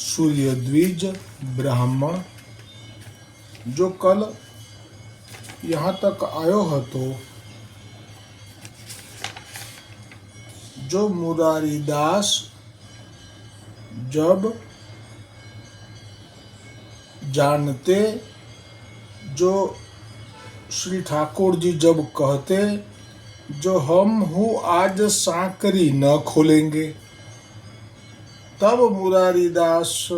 सूर्य द्विज ब्राह्मण जो कल यहाँ तक आयो હતો जो मुरारी दास जब जानते, जो श्री ठाकुर जी जब कहते, जो हम हूँ आज सांकरी न खोलेंगे। तब मुरारीदास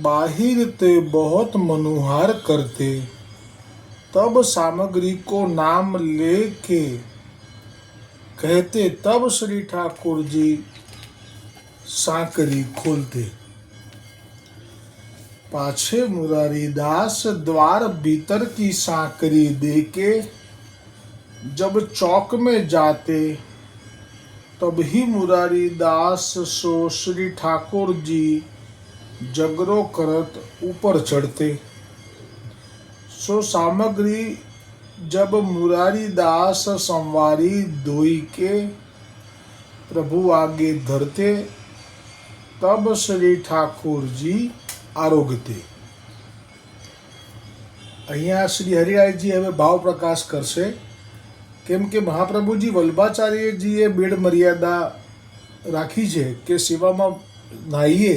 बाहिर ते बहुत मनुहार करते। तब सामग्री को नाम लेके कहते, तब श्री ठाकुर जी सांकरी खोलते। पाछे मुरारीदास द्वार भीतर की सांकरी देके जब चौक में जाते तब ही मुरारीदास सो श्री ठाकुर जी जगरो करत ऊपर चढ़ते सो सामग्री जब मुरारीदास संवारी धोई के प्रभु आगे धरते तब श्री ઠાકોરજી આરોગતે અહીંયા શ્રી હરિરાયજી હવે ભાવ પ્રકાશ કરશે કેમ કે મહાપ્રભુજી વલ્ભાચાર્યજીએ બેડ મર્યાદા રાખી છે કે સેવામાં નાહીએ,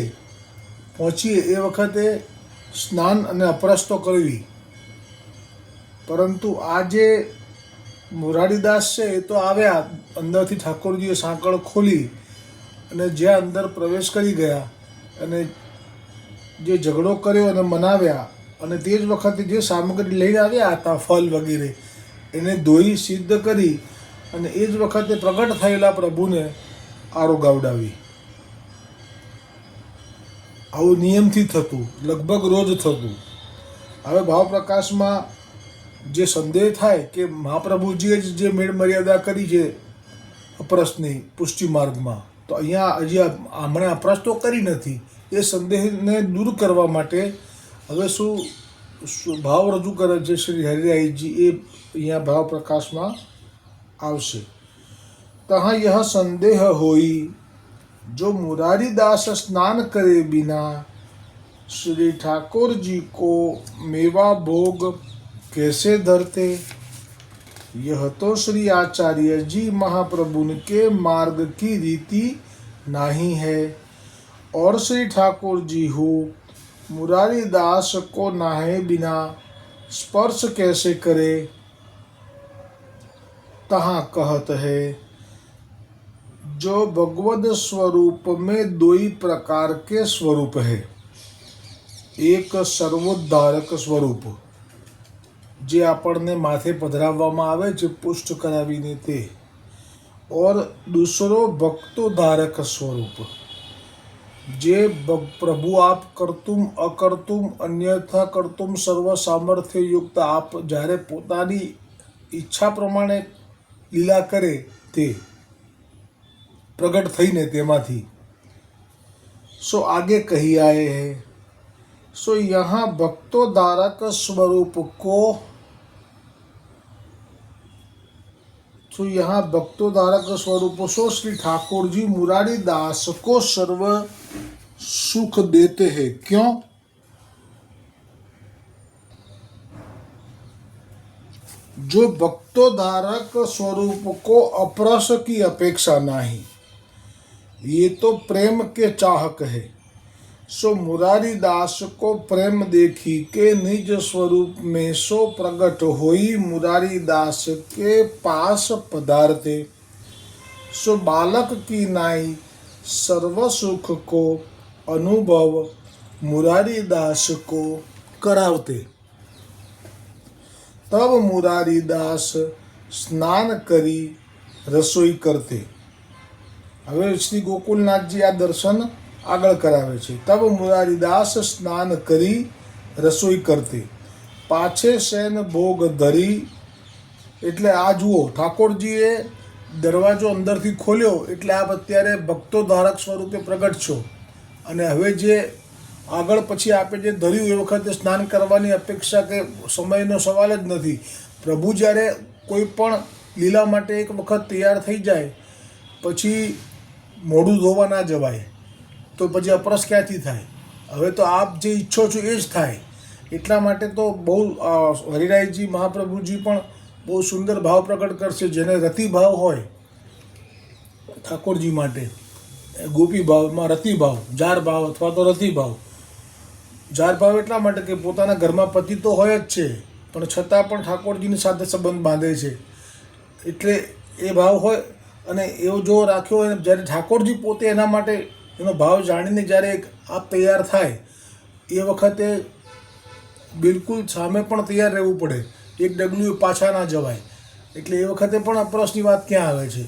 પહોંચીએ એ વખતે સ્નાન અને અપરસ્તો કરવી. પરંતુ આ જે મોરારીદાસ છે એ તો આવ્યા, અંદરથી ઠાકોરજીએ સાંકળ ખોલી અને જ્યાં અંદર પ્રવેશ કરી ગયા અને જે ઝઘડો કર્યો અને મનાવ્યા અને તે જ વખતે જે સામગ્રી લઈને આવ્યા હતા, ફલ વગેરે એને ધોઈ સિદ્ધ કરી અને એ જ વખતે પ્રગટ થયેલા પ્રભુને આરોગાવડાવી આવું નિયમથી થતું, લગભગ રોજ થતું. હવે ભાવ પ્રકાશમાં જે સંદેહ થાય કે મહાપ્રભુજીએ જ જે મેળ મર્યાદા કરી છે અપરસની પુષ્ટિ માર્ગમાં તો અહીંયા હજી હમણાં અપરાશ તો કરી નથી. એ સંદેહને દૂર કરવા માટે હવે શું ભાવ રજૂ કરે છે શ્રી હરિરાયજી? એ અહીંયા ભાવ પ્રકાશમાં આવશે તહ यह संदेह होई जो मुरारीदास स्नान करे बिना श्री ठाकुर जी को मेवा भोग कैसे धरते यह तो श्री आचार्य जी महाप्रभु के मार्ग की रीति नहीं है और श्री ठाकुर जी हो मुरारी दास को नहाए बिना स्पर्श कैसे करे तहाँ कहत है जो भगवत स्वरूप में दो ही प्रकार के स्वरूप है એક સર્વોદ્ધારક સ્વરૂપ જે આપણને માથે પધરાવવામાં આવે છે પુષ્ટ કરાવીને તે ઓર દૂસરો ભક્તોધારક સ્વરૂપ જે ભ- પ્રભુ આપ કરતુમ અકર્તુમ અન્યથા કરતુમ સર્વ સામર્થ્ય યુક્ત આપ જ્યારે પોતાની ઈચ્છા પ્રમાણે લીલા કરે તે પ્રગટ થઈને તેમાંથી. सो आगे कही आए हैं सो यहाँ भक्तों धारक स्वरूप को सो यहाँ भक्तों धारक स्वरूप सो श्री ठाकुर जी मुरारी दास को सर्व सुख देते हैं क्यों जो भक्तोद्धारक स्वरूप को अप्रस की अपेक्षा नहीं ये तो प्रेम के चाहक है सो मुरारी दास को प्रेम देखी के निज स्वरूप में सो प्रकट होई मुरारी दास के पास पधारते सो बालक की नाई सर्व सुख को अनुभव मुरारी दास को करावते તબ મુરારીદાસ સ્નાન કરી રસોઈ કરતે. હવે શ્રી ગોકુલનાથજી આ દર્શન આગળ કરાવે છે. તબ મુરારીદાસ સ્નાન કરી રસોઈ કરતી. પાછે શેન ભોગ ધરી. એટલે આ જુઓ, ઠાકોરજીએ દરવાજો અંદરથી ખોલ્યો. એટલે આપ અત્યારે ભક્તો ધારક સ્વરૂપે પ્રગટ છો. અને હવે જે આગળ પછી આપે જે ધર્યું એ વખતે સ્નાન કરવાની અપેક્ષા કે સમયનો સવાલ જ નથી. પ્રભુ જ્યારે કોઈ પણ લીલા માટે એક વખત તૈયાર થઈ જાય, પછી મોઢું ધોવા ના જવાય, તો પછી અપરસ ક્યાંથી થાય? હવે તો આપ જે ઈચ્છો છો એ જ થાય. એટલા માટે તો બહુ હરિરાયજી મહાપ્રભુજી પણ બહુ સુંદર ભાવ પ્રગટ કરશે. જેને રતિ ભાવ હોય ઠાકોરજી માટે ગોપી ભાવમાં રતિ જાર ભાવ અથવા તો રતિ ભાવ. જાર ભાવ એટલા માટે કે પોતાના ઘરમાં પતિ તો હોય જ છે, પણ છતાં પણ ઠાકોરજીની સાથે સંબંધ બાંધે છે. એટલે એ ભાવ હોય અને એવો જો રાખ્યો હોય, જ્યારે ઠાકોરજી પોતે એના માટે એનો ભાવ જાણીને જ્યારે એક આપ તૈયાર થાય, એ વખતે બિલકુલ સામે પણ તૈયાર રહેવું પડે. એક ડગલું પાછા ના જવાય. એટલે એ વખતે પણ અપરસની વાત ક્યાં આવે છે?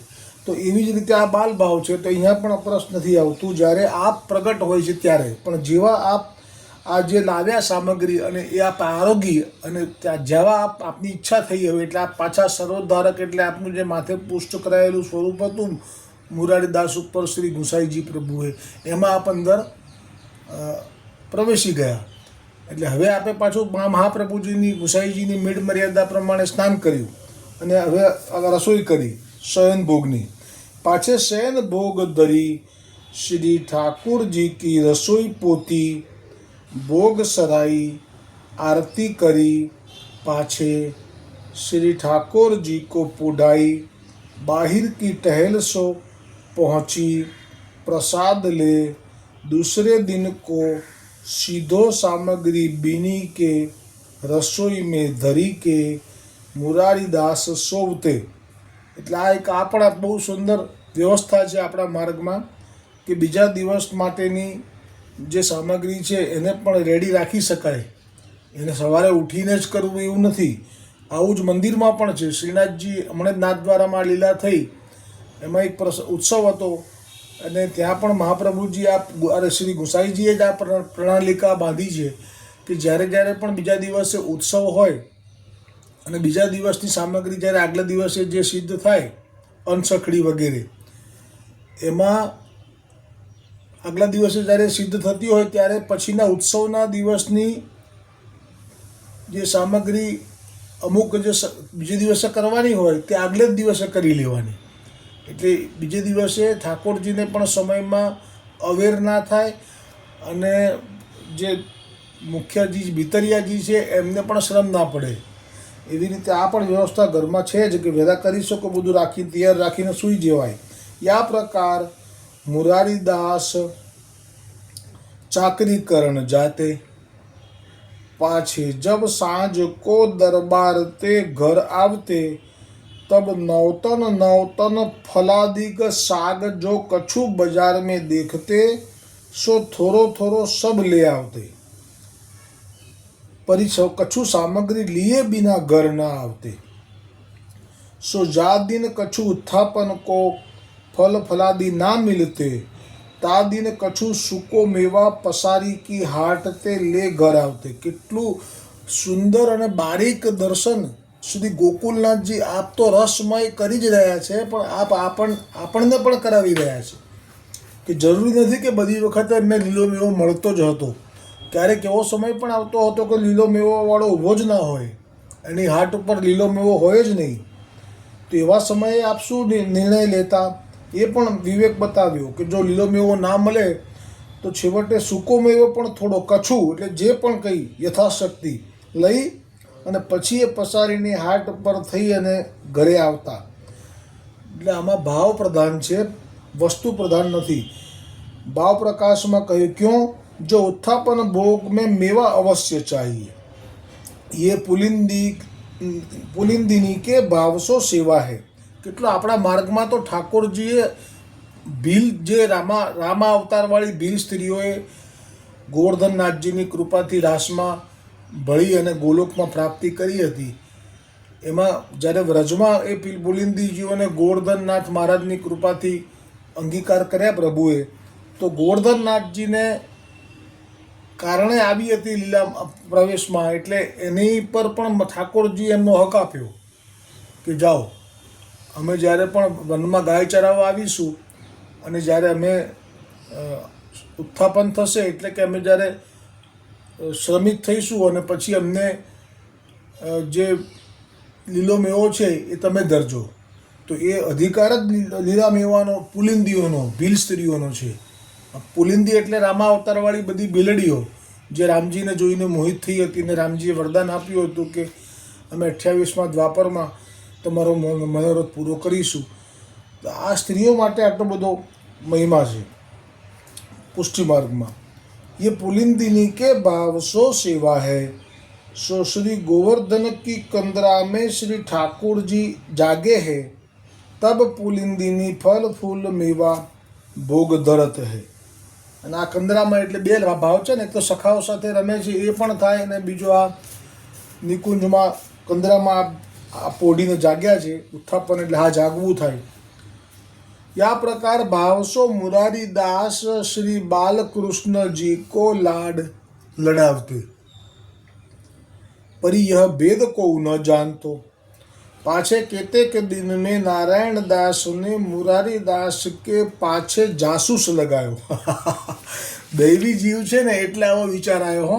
તો એવી જ રીતે આ બાલ ભાવ છે, તો અહીંયા પણ અપરસ નથી આવતું. જ્યારે આપ પ્રગટ હોય છે ત્યારે, પણ જેવા આપ આ જે લાવ્યા સામગ્રી અને એ આપ આરોગી અને ત્યાં જેવા આપ, આપની ઈચ્છા થઈ હવે એટલે આપ પાછા સર્વધારક એટલે આપનું જે માથે પુષ્ટ કરાયેલું સ્વરૂપ હતું મુરારીદાસ ઉપર શ્રી ગુસાઈજી પ્રભુએ, એમાં આપ અંદર પ્રવેશી ગયા. એટલે હવે આપણે પાછું મહા- મહાપ્રભુજીની, ગુસાઈજીની મેળ મર્યાદા પ્રમાણે સ્નાન કર્યું અને હવે રસોઈ કરી, શયન ભોગની. પાછે શયન ભોગ ધરી શ્રી ઠાકુરજી કી રસોઈ પોતી ભોગ સરાઈ આરતી કરી પાછे श्री ठाकुर जी को पुढ़ाई बाहिर की टहल सो पहुंची प्रसाद ले दूसरे दिन को सीधो सामग्री बीनी के रसोई में धरी के મુરારીદાસ સોવતે એટલે આ એક આપણા બહુ સુંદર વ્યવસ્થા છે આપણા માર્ગમાં કે બીજા દિવસ માટેની જે સામગ્રી છે એને પણ રેડી રાખી શકાય. એને સવારે ઉઠીને જ કરવું એવું નથી. આવું જ મંદિરમાં પણ છે. શ્રીનાથજી હમણાં જ નાથદ્વારામાં લીલા થઈ એમાં એક ઉત્સવ હતો અને ત્યાં પણ મહાપ્રભુજી આ અરે શ્રી ગુસાઈજીએ જ આ પ્ર- પ્રણાલિકા બાંધી છે કે જ્યારે જ્યારે પણ બીજા દિવસે ઉત્સવ હોય અને બીજા દિવસની સામગ્રી જ્યારે આગલા દિવસે જે સિદ્ધ થાય અનસખડી વગેરે, એમાં આગલા દિવસે જ્યારે સિદ્ધ થતી હોય ત્યારે પછીના ઉત્સવના દિવસની જે સામગ્રી અમુક જે બીજે દિવસે કરવાની હોય તે આગલે જ દિવસે કરી લેવાની. એટલે બીજે દિવસે ઠાકોરજીને પણ સમયમાં અવેર ના થાય અને જે મુખ્યજી ભીતરિયાજી છે એમને પણ શ્રમ ના પડે. એવી રીતે આ પણ વ્યવસ્થા ઘરમાં છે જ કે વેદા કરી શકો, બધું રાખી, તૈયાર રાખીને સૂઈ જવાય. યા પ્રકાર મુરારીદાસ ચાકરી કરણ જાતે પાછे जब सांझ को दरबार ते घर आवते तब नौतन नौतन फलादिक साग जो कछु बाजार में देखते सो थोड़ो थोड़ो सब ले आवते पर सब कछु सामग्री लिए बिना घर न आवते सो जा दिन कछु उत्थापन को ફલ ફલાદી ના મિલતે તા તાદીને કછું સૂકો મેવા પસારી કી હાટ તે લે ઘર આવતે કેટલું સુંદર અને બારીક દર્શન સુધી ગોકુલનાથજી આપ તો રસમય કરી જ રહ્યા છે પણ આપ આપણ આપણને પણ કરાવી રહ્યા છે કે જરૂરી નથી કે બધી વખતે મેં લીલો મેવો મળતો જ હતો। ક્યારેક એવો સમય પણ આવતો હતો કે લીલો મેવોવાળો ઊભો જ ના હોય, એની હાટ ઉપર લીલો મેવો હોય જ નહીં. તો એવા સમયે આપ શું નિર્ણય લેતા? એ પણ વિવેક બતાવ્યો કે જો લીલો મેવો ના મળે, તો છેવટે સૂકો મેવો પણ થોડો કછું, એટલે જે પણ કંઈ યથાશક્તિ લઈ અને પછી એ પસારીની હાર્ટ પર થઈ અને ઘરે આવતા. એટલે આમાં ભાવ પ્રધાન છે, વસ્તુ પ્રધાન નથી. ભાવ પ્રકાશમાં કહ્યું ક્યું? જો ઉત્થાપન ભોગ મેં મેવા અવશ્ય ચાહીએ. એ પુલિંદી पुलिंदिनी કે ભાવસો સેવા सेवा કેટલો આપણા માર્ગમાં તો ઠાકોરજીએ ભીલ જે રામા રામા અવતારવાળી ભીલ સ્ત્રીઓએ ગોવર્ધનનાથજીની કૃપાથી રાસમાં ભળી અને ગોલોકમાં પ્રાપ્તિ કરી હતી. એમાં જ્યારે વ્રજમાં એ પીલ બુલિંદીજીઓને ગોવર્ધનનાથ મહારાજની કૃપાથી અંગીકાર કર્યા પ્રભુએ, તો ગોવર્ધનનાથજીને કારણે આવી હતી લીલા પ્રવેશમાં. એટલે એની પર પણ ઠાકોરજી એમનો હક આપ્યો કે જાઓ. અમે જ્યારે પણ વનમાં ગાય ચરાવવા આવીશું અને જ્યારે અમે ઉત્થાપન થશે એટલે કે અમે જ્યારે શ્રમિત થઈશું અને પછી અમને જે લીલો મેવો છે એ તમે ધરજો. તો એ અધિકાર જ લીલા મેવાનો, પુલિંદીઓનો, ભીલ સ્ત્રીઓનો છે. પુલિંદી એટલે રામા અવતારવાળી બધી બિલડીઓ, જે રામજીને જોઈને મોહિત થઈ હતી ને રામજીએ વરદાન આપ્યું હતું કે અમે અઠ્યાવીસમાં દ્વાપરમાં તમારો મ- મનોરથ પૂરો કરીશું તો આ સ્ત્રીઓ માટે આટલો બધો મહિમા છે પુષ્ટિ માર્ગમાં ये पुलिंदिनी के भाव सो सेवा है सो श्री गोवर्धन की कंदरा में श्री ठाकुर जी जागे है तब पुलिंदिनी फल फूल मेवा ભોગ ધરત હે અને આ કંદરામાં એટલે બે ભાવ છે ને એક તો સખાઓ સાથે રમે છે એ પણ થાય અને બીજો આ નિકુંજમાં કંદરામાં આ- આ પોઢીને જાગ્યા છે ઉત્થાપન એટલે હા જાગવું થાય या प्रकार भाव सो मुरारी दास श्री बालकृष्ण जी को लाड लड़ावते पर यह भेद को न जानतो पाछे कहते के दिन में नारायण दास ने मुरारी दास के पाछे जासूस लगायो દૈવી જીવ છે ને એટલે આવો વિચાર આવ્યો હો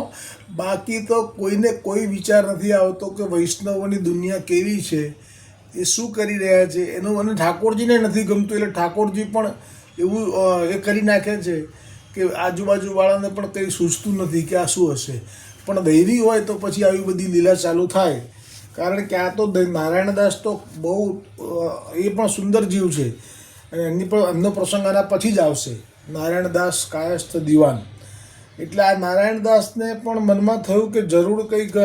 બાકી તો કોઈને કોઈ વિચાર નથી આવતો કે વૈષ્ણવોની દુનિયા કેવી છે, એ શું કરી રહ્યા છે, એનું મને ઠાકોરજીને નથી ગમતું, એટલે ઠાકોરજી પણ એવું એ કરી નાખે છે કે આજુબાજુવાળાને પણ કંઈ સૂચતું નથી કે આ શું હશે. પણ દૈવી હોય તો પછી આવી બધી લીલા ચાલુ થાય. કારણ કે આ તો નારાયણદાસ તો બહુ એ પણ સુંદર જીવ છે. અને એમની પણ એમનો પ્રસંગ આના પછી જ આવશે. નારાયણદાસ કાયસ્થ દિવાન. એટલે આ નારાયણદાસને પણ મનમાં થયું કે જરૂર કંઈક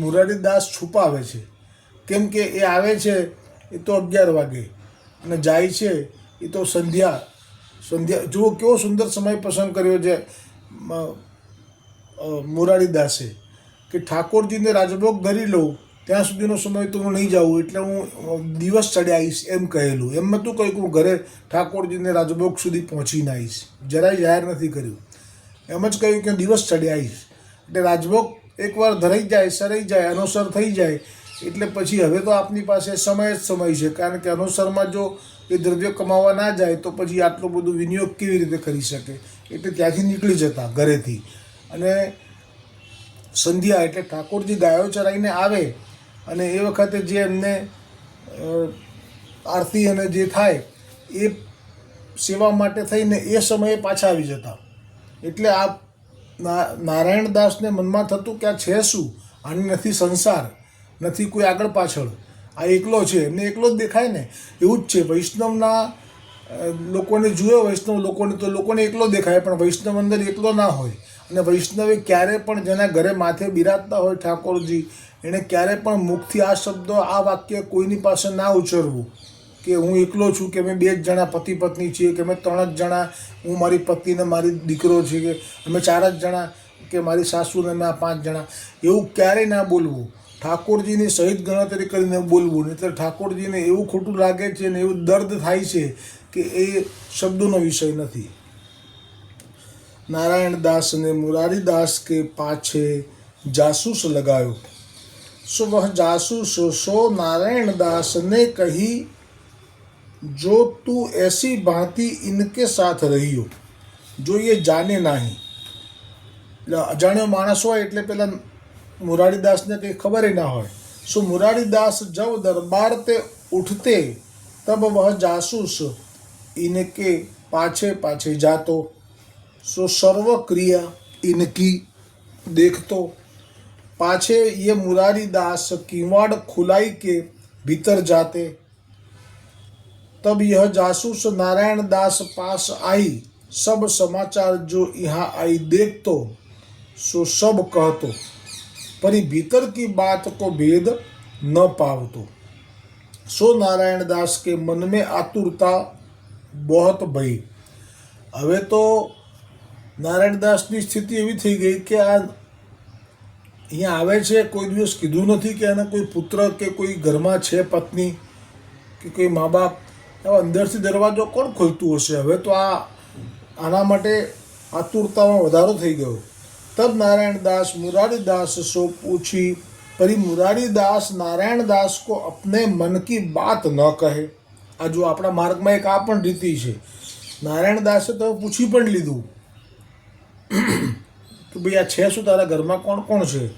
મુરારીદાસ છુપાવે છે. કેમ કે એ આવે છે, એ તો અગિયાર વાગે. અને જાય છે, એ તો સંધ્યા. સંધ્યા, જુઓ કેવો સુંદર સમય પસંદ કર્યો છે મુરારીદાસે. કે ઠાકોરજીને રાજભોગ ધરી લઉં, ત્યાં સુધીનો સમય તો હું નહીં જાઉં, એટલે હું દિવસ ચડે આવીશ એમ કહેલું. એમ નહોતું કહ્યું કે હું ઘરે ઠાકોરજીને રાજભોગ સુધી પહોંચીને આવીશ. જરાય જાહેર નથી કર્યું. એમ જ કહ્યું કે દિવસ ચડી આવીશ. એટલે રાજભોગ એકવાર ધરાઈ જાય, સરાઈ જાય, અનુસર થઈ જાય. એટલે પછી હવે તો આપની પાસે સમય જ સમય છે. કારણ કે અનુસરમાં જો એ દ્રવ્ય કમાવા ના જાય, તો પછી આટલું બધું વિનિયોગ કેવી રીતે કરી શકે? એટલે ત્યાંથી નીકળી જતા, ઘરેથી. અને સંધ્યા એટલે ઠાકોરજી ગાયો ચરાઈને આવે અને એ વખતે જે એમને આરતી અને જે થાય, એ સેવા માટે થઈને એ સમયે પાછા આવી જતા. એટલે આ નારાયણદાસને મનમાં થતું કે આ છે શું? આની નથી સંસાર, નથી કોઈ આગળ પાછળ. આ એકલો છે, એમને એકલો જ દેખાય ને? એવું જ છે. વૈષ્ણવના લોકોને જુએ, વૈષ્ણવ લોકોને તો લોકોને એકલો દેખાય, પણ વૈષ્ણવ અંદર એકલો ના હોય. અને વૈષ્ણવે ક્યારે પણ જેના ઘરે માથે બિરાજતા હોય ઠાકોરજી, એણે ક્યારે પણ મુખથી આ શબ્દો, આ વાક્ય કોઈની પાસે ના ઉચ્ચરવું કે હું એકલો છું કે અમે બે જ જણા પતિ પત્ની છીએ કે અમે ત્રણ જ જણા, હું મારી પત્નીને મારી દીકરો છે કે અમે ચાર જ જણા કે મારી સાસુને અમે આ પાંચ જણા. એવું ક્યારેય ના બોલવું? ઠાકોરજીની સહિત ગણતરી કરીને બોલવું નહીં તો ઠાકોરજીને એવું ખોટું લાગે છે ને એવું દર્દ થાય છે કે એ શબ્દોનો વિષય નથી. નારાયણ દાસ અને કે પાછે જાસૂસ લગાયો. સુબહ જાસૂસો સો નારાયણ દાસને કહી जो तू ऐसी भांति इनके साथ रहियो जो ये जाने નહીં એટલે અજાણ્યો માણસ હોય એટલે પેલા મુરારીદાસને કંઈ ખબર ના હોય સો મુરારીદાસ જબ દરબાર તે ઉઠતે તબ વહ જાસૂસ ઇનકે પાછે પાછે જાતો सो सर्व क्रिया इनकी देखतो पाछे ये मुरारी दास किवाड़ खुलाई के भीतर जाते तब यह जासूस नारायण दास पास आई सब समाचार जो यहाँ आई देखतो सो सब कहतो पर भीतर की बात को भेद न पावतो सो नारायण दास के मन में आतुरता बहुत भई હવે તો નારાયણદાસની સ્થિતિ એવી થઈ ગઈ કે આ અહીંયા આવે છે કોઈ દિવસ કીધું નથી કે એને કોઈ પુત્ર કે કોઈ ઘરમાં છે પત્ની કે કોઈ મા બાપ હવે અંદરથી દરવાજો કોણ ખોલતું હશે? હવે તો આ, આના માટે આતુરતામાં વધારો થઈ ગયો. તબ નારાયણદાસ મુરારીદાસ મુરારી સો પૂછી, પરી મુરારીદાસ નારાયણદાસ કો અપને મન કી બાત ન કહે. આ જો આપણા માર્ગમાં એક આ પણ રીતિ છે. નારાયણદાસે તો પૂછી પણ લીધું. કે ભાઈ આ છે શું તારા ઘરમાં કોણ કોણ છે?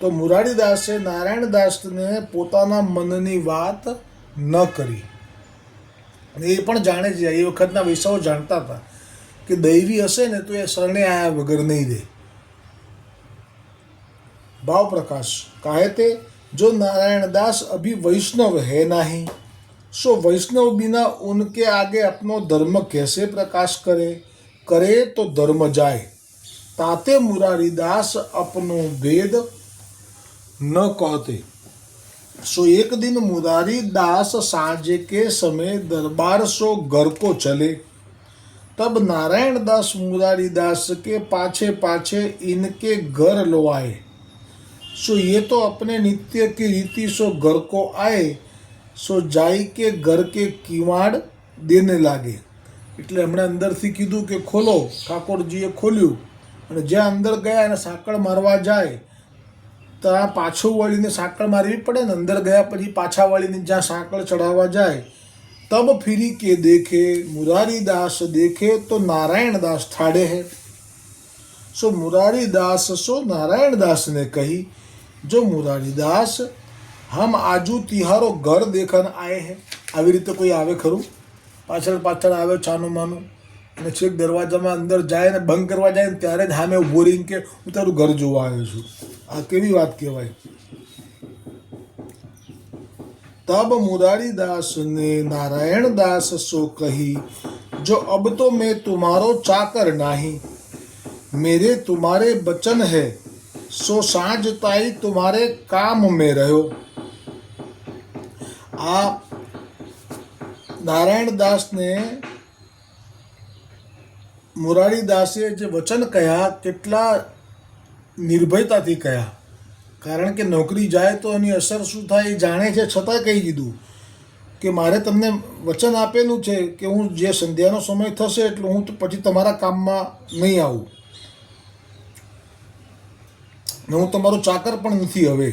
તો મુરારીદાસે નારાયણદાસને પોતાના મનની વાત ન કરી. એ પણ જાણે છે, એ વખતના વૈષ્ણવો જાણતા હતા કે દૈવી હશે ને તો એ શરણે આયા વગર નહીં દે ભાવ પ્રકાશ કહે તે જો નારાયણ અભી વૈષ્ણવ હે નહીં, સો વૈષ્ણવ બિના ઉનકે આગે આપનો ધર્મ કેસે પ્રકાશ કરે? કરે તો ધર્મ જાય. તાતે મુરારીદાસ અપનો ભેદ ન કહતે. सो एक दिन मुरारी दास सांझे के समय दरबार सो घर को चले तब नारायण दास मुरारी दास के पाछे पाछे इनके घर लो आए सो ये तो अपने नित्य की रीति सो घर को आए सो जाई के घर के કિવાડ દેને લાગે એટલે એમણે અંદરથી કીધું કે ખોલો ઠાકોરજીએ ખોલ્યું અને જ્યાં અંદર ગયા અને સાંકળ મારવા જાય ત્યાં પાછો વળીને સાંકળ મારવી પડે ને, અંદર ગયા પછી પાછા વળીને જ્યાં સાંકળ ચડાવવા જાય, તબ ફિરી કે દેખે, મુરારીદાસ દેખે તો નારાયણદાસ થાડે હે. સો મુરારીદાસ, સો નારાયણદાસને કહી, જો મુરારીદાસ, હમ આજુ તિહારો ઘર દેખન આયે હે. આવી રીતે કોઈ આવે ખરું? પાછળ પાછળ આવે છાનું માનું. અને છેક દરવાજામાં અંદર જાય ને બંધ કરવા જાય ને ત્યારે જ હા ઊભો રહીને કે, હું તારું ઘર જોવા આવ્યો છું. આ કેવી વાત કહેવાય? તબ મુરારીદાસને નારાયણ દાસ સો કહી? જો અબ તો મેં તુમારો ચાકર નહીં. મેરે તુમારે બચન હે, સો સાંજ તાઈ તુમારે કામ મેં રહ્યો. આ નારાયણ દાસને મુરારીદાસે જે વચન કહ્યા, કેટલા નિર્ભયતાથી કહ્યા કારણ કે નોકરી જાય તો એની અસર શું થાય એ જાણે છે, છતાં કહી દીધું કે મારે તમને વચન આપેલું છે કે હું જે સંધ્યાનો સમય થશે એટલે હું પછી તમારા કામમાં નહીં આવું. ને હું તમારો ચાકર પણ નથી હવે.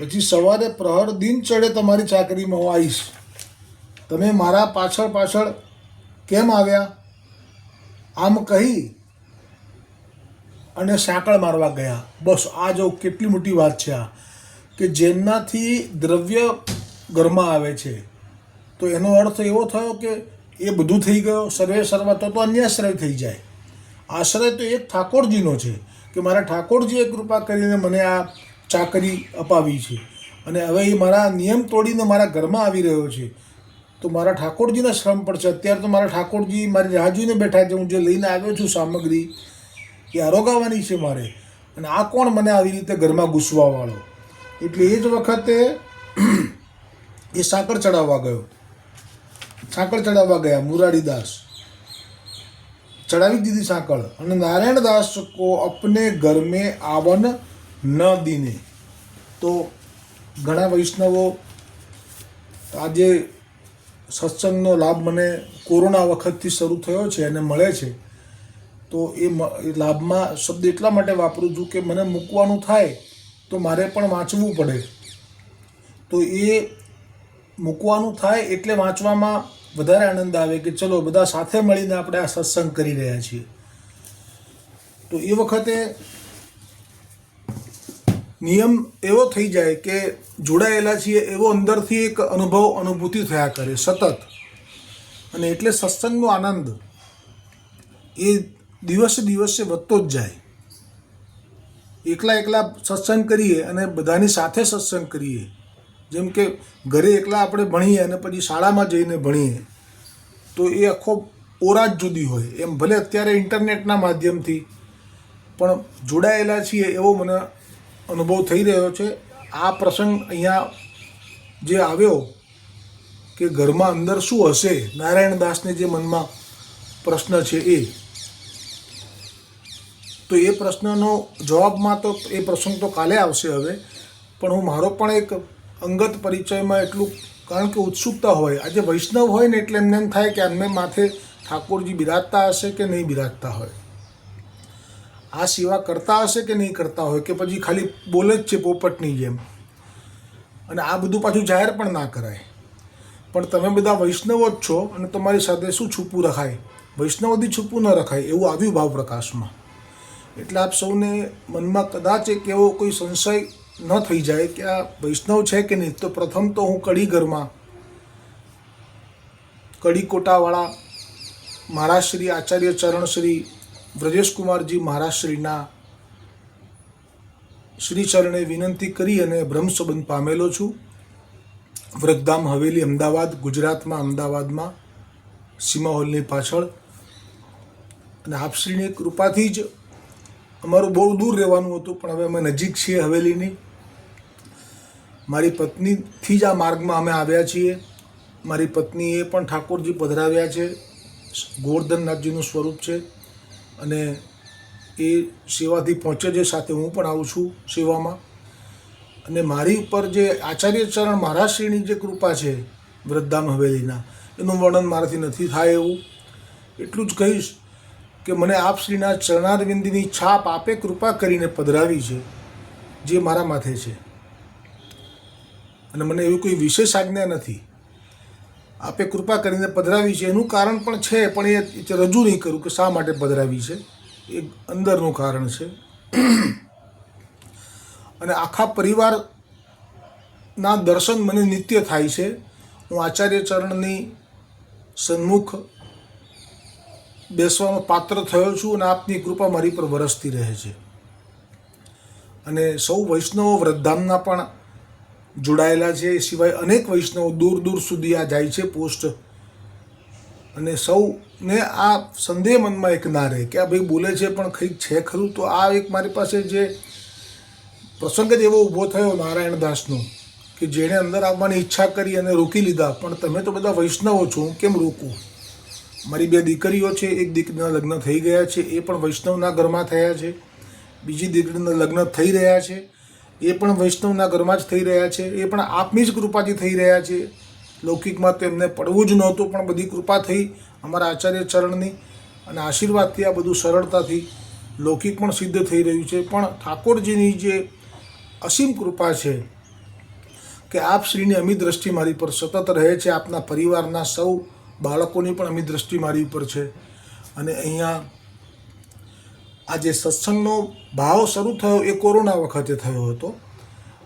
પછી સવારે પ્રહર દિન ચડે તમારી ચાકરીમાં હું આવીશ. તમે મારા પાછળ પાછળ કેમ આવ્યા? આમ કહી અને સાંકળ મારવા ગયા. બસ, આ જો કેટલી મોટી વાત છે આ, કે જેમનાથી દ્રવ્ય ઘરમાં આવે છે, તો એનો અર્થ એવો થયો કે એ બધું થઈ ગયો, સર્વે સર્વ તો તો અન્યાશ્રય થઈ જાય. આશ્રય તો એક ઠાકોરજીનો છે, કે મારા ઠાકોરજીએ કૃપા કરીને મને આ ચાકરી અપાવી છે. અને હવે એ મારા નિયમ તોડીને મારા ઘરમાં આવી રહ્યો છે. તો મારા ઠાકોરજીના શ્રમ પડશે અત્યારે તો મારા ઠાકોરજી મારી રાહ જોઈને બેઠા છે. હું જે લઈને આવ્યો છું સામગ્રી એ આરોગાવાની છે મારે. અને આ કોણ મને આવી રીતે ઘરમાં ઘૂસવાવાળો એટલે એ જ વખતે એ સાંકળ ચડાવવા ગયો. સાંકળ ચડાવવા ગયા મુરારીદાસ ચડાવી દીધી સાંકળ. અને નારાયણદાસ કો અપને ઘર મેં આવન ન દીને. તો ઘણા વૈષ્ણવો આજે સત્સંગનો લાભ મને કોરોના વખતથી શરૂ થયો છે અને મળે છે. તો એ લાભમાં શબ્દ એટલા માટે વાપરું છું કે મને મૂકવાનું થાય તો મારે પણ વાંચવું પડે. તો એ મૂકવાનું થાય એટલે વાંચવામાં વધારે આનંદ આવે કે ચલો બધા સાથે મળીને આપણે આ સત્સંગ કરી રહ્યા છીએ. તો એ વખતે નિયમ એવો થઈ જાય કે જોડાયેલા છીએ એવો અંદરથી એક અનુભવ, અનુભૂતિ થયા કરે, સતત. અને એટલે સત્સંગનો આનંદ એ દિવસે દિવસે વધતો જ જાય. એકલા એકલા સત્સંગ કરીએ અને બધાની સાથે સત્સંગ કરીએ. જેમ કે ઘરે એકલા આપણે ભણીએ અને પછી શાળામાં જઈને ભણીએ, તો એ આખો ઓરા જ જુદી હોય. એમ ભલે અત્યારે ઇન્ટરનેટના માધ્યમથી, પણ જોડાયેલા છીએ એવો મને અનુભવ થઈ રહ્યો છે. આ પ્રસંગ અહીંયા જે આવ્યો કે ઘરમાં અંદર શું હશે નારાયણ દાસને જે મનમાં પ્રશ્ન છે એ. તો એ પ્રશ્નનો જવાબમાં તો એ પ્રસંગ તો કાલે આવશે હવે. પણ હું મારો પણ એક અંગત પરિચયમાં એટલું, કારણ કે ઉત્સુકતા હોય. આજે વૈષ્ણવ હોય ને એટલે એમને એમ થાય કે એમને માથે ઠાકોરજી બિરાજતા હશે કે નહીં બિરાજતા હોય. આ સેવા કરતા હશે કે નહીં કરતા હોય કે પછી ખાલી બોલે જ છે પોપટની જેમ. અને આ બધું પાછું જાહેર પણ ના કરાય. પણ તમે બધા વૈષ્ણવો જ છો અને તમારી સાથે શું છૂપું રખાય? વૈષ્ણવથી છૂપું ન રખાય એવું આવ્યું ભાવ પ્રકાશમાં. એટલે આપ સૌને મનમાં કદાચ એક એવો કોઈ સંશય ન થઈ જાય કે આ વૈષ્ણવ છે કે નહીં? તો પ્રથમ તો હું કડી ઘરમાં કડી કોટાવાળા મહારાજ શ્રી આચાર્ય ચરણ શ્રી બ્રજેશકુમારજી મહારાજ શ્રીના શ્રી ચરણે વિનંતી કરી અને બ્રહ્મસંબંધ પામેલો છું. વ્રતધામ હવેલી, અમદાવાદ, ગુજરાતમાં, અમદાવાદમાં, સીમા હોલની પાછળ. અને આપશ્રીની કૃપાથી જ અમારું બહુ દૂર રહેવાનું હતું, પણ હવે અમે નજીક છીએ હવેલીની. મારી પત્નીથી જ આ માર્ગમાં અમે આવ્યા છીએ. મારી પત્નીએ પણ ઠાકોરજી પધરાવ્યા છે. ગોવર્ધનનાથજીનું સ્વરૂપ છે. અને એ સેવાથી પહોંચે છે, સાથે હું પણ આવું છું સેવામાં. અને મારી ઉપર જે આચાર્યચરણ મહારાજશ્રીની જે કૃપા છે, વૃદ્ધામ હવેલીના, એનું વર્ણન મારાથી નથી થાય એવું. એટલું જ કહીશ કે મને આપશ્રીના ચરણારવિંદની છાપ આપે કૃપા કરીને પધરાવી છે, જે મારા માથે છે. અને મને એવી કોઈ વિશેષ આજ્ઞા નથી. આપે કૃપા કરીને પધરાવી છે, એનું કારણ પણ છે, પણ એ રજૂ નહીં કરું કે શા માટે પધરાવી છે. એ અંદરનું કારણ છે. અને આખા પરિવારના દર્શન મને નિત્ય થાય છે. હું આચાર્ય ચરણની સન્મુખ બેસવાનો પાત્ર થયો છું અને આપની કૃપા મારી પર વરસતી રહે છે. અને સૌ વૈષ્ણવો વૃદ્ધામના પણ જોડાયેલા છે. એ સિવાય અનેક વૈષ્ણવો દૂર દૂર સુધી આ જાય છે પોસ્ટ. અને સૌને આ સંદેહ મનમાં એક ના રહે કે આ ભાઈ બોલે છે પણ કંઈક છે ખરું? તો આ એક મારી પાસે જે પ્રસંગ જ એવો ઊભો થયો નારાયણદાસનો કે જેણે અંદર આવવાની ઈચ્છા કરી અને રોકી લીધા. પણ તમે તો બધા વૈષ્ણવો છો, કેમ રોકું? મારી બે દીકરીઓ છે, એક દીકરીના લગ્ન થઈ ગયા છે, એ પણ વૈષ્ણવના ઘરમાં થયા છે. બીજી દીકરીના લગ્ન થઈ રહ્યા છે, એ પણ વૈષ્ણવના ઘરમાં જ થઈ રહ્યા છે, એ પણ આપની જ કૃપાથી થઈ રહ્યા છે. લૌકિકમાં તો એમને પડવું જ નહોતું, પણ બધી કૃપા થઈ અમારા આચાર્ય ચરણની અને આશીર્વાદથી આ બધું સરળતાથી લૌકિક પણ સિદ્ધ થઈ રહ્યું છે. પણ ઠાકોરજીની જે અસીમ કૃપા છે કે આપ શ્રીની અમી દ્રષ્ટિ મારી પર સતત રહે છે, આપના પરિવારના સૌ બાળકોની પણ અમી દ્રષ્ટિ મારી ઉપર છે. અને અહીંયા આ જે સત્સંગનો ભાવ શરૂ થયો એ કોરોના વખતે થયો હતો.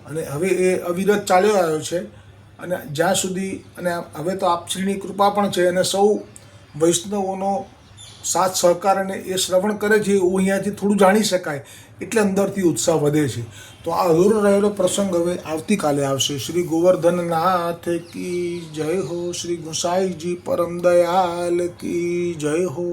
અને હવે એ અવિરત ચાલ્યો આવ્યો છે. અને જ્યાં સુધી, અને હવે તો આપશ્રીની કૃપા પણ છે અને સૌ વૈષ્ણવોનો સાથ સહકાર અને એ શ્રવણ કરે છે, એવું અહીંયાથી થોડું જાણી શકાય. એટલે અંદરથી ઉત્સાહ વધે છે. તો આ અધૂરો રહેલો પ્રસંગ હવે આવતીકાલે આવશે. શ્રી ગોવર્ધનનાથ કી જય હો. શ્રી ગુસાઈજી પરમ દયાલ કી જય હો.